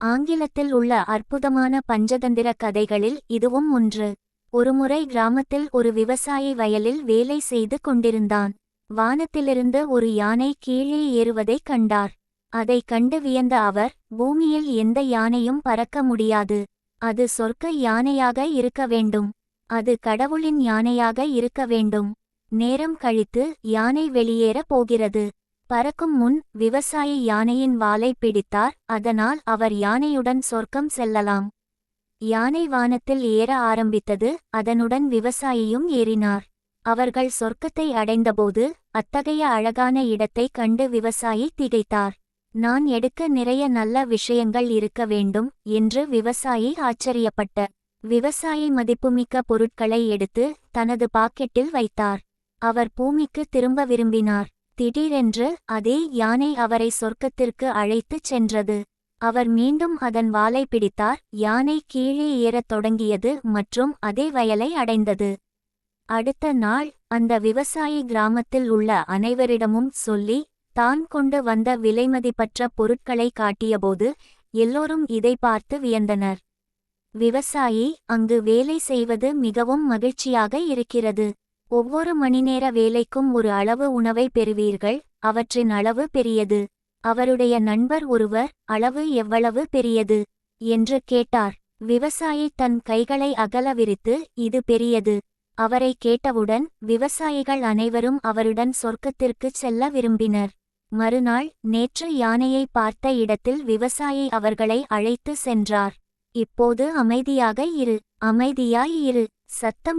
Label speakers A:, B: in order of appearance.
A: ஆங்கிலத்தில் உள்ள அற்புதமான பஞ்சதந்திர கதைகளில் இதுவும் ஒன்று. ஒருமுறை கிராமத்தில் ஒரு விவசாயி வயலில் வேலை செய்து கொண்டிருந்தான். வானத்திலிருந்து ஒரு யானை கீழே ஏறுவதைக் கண்டார். அதைக் கண்டு வியந்த அவர் பூமியில் எந்த யானையும் பறக்க முடியாது. அது சொர்க்க யானையாக இருக்க வேண்டும். அது கடவுளின் யானையாக இருக்க வேண்டும். நேரம் கழித்து யானை வெளியேறப் போகிறது. பறக்கும் முன் விவசாயி யானையின் வாலை பிடித்தார் அதனால் அவர் யானையுடன் சொர்க்கம் செல்லலாம். யானை வானத்தில் ஏற ஆரம்பித்தது அதனுடன் விவசாயியும் ஏறினார். அவர்கள் சொர்க்கத்தை அடைந்தபோது அத்தகைய அழகான இடத்தைக் கண்டு விவசாயி திகைத்தார். நான் எடுக்க நிறைய நல்ல விஷயங்கள் இருக்க வேண்டும் என்று விவசாயி ஆச்சரியப்பட்ட. விவசாயி மதிப்புமிக்க பொருட்களை எடுத்து தனது பாக்கெட்டில் வைத்தார். அவர் பூமிக்கு திரும்ப விரும்பினார். திடீரென்று அதே யானை அவரை சொர்க்கத்திற்கு அழைத்துச் சென்றது. அவர் மீண்டும் அதன் வாலை பிடித்தார். யானை கீழே ஏறத் தொடங்கியது மற்றும் அதே வயலை அடைந்தது. அடுத்த நாள் அந்த விவசாயி கிராமத்தில் உள்ள அனைவரிடமும் சொல்லி தான் கொண்டு வந்த விலைமதிப்பற்ற பொருட்களை காட்டியபோது எல்லோரும் இதை பார்த்து வியந்தனர். விவசாயி அங்கு வேலை செய்வது மிகவும் மகிழ்ச்சியாக இருக்கிறது. ஒவ்வொரு மணிநேர வேலைக்கும் ஒரு அளவு உணவை பெறுவீர்கள் அவற்றின் அளவு பெரியது. அவருடைய நண்பர் ஒருவர் அளவு எவ்வளவு பெரியது? என்று கேட்டார். விவசாயி தன் கைகளை அகல விரித்து இது பெரியது. அவரை கேட்டவுடன் விவசாயிகள் அனைவரும் அவருடன் சொர்க்கத்திற்குச் செல்ல விரும்பினர். மறுநாள் நேற்று யானையை பார்த்த இடத்தில் விவசாயி அவர்களை அழைத்து சென்றார். இப்போது அமைதியாக இரு அமைதியாய் இரு சத்தம்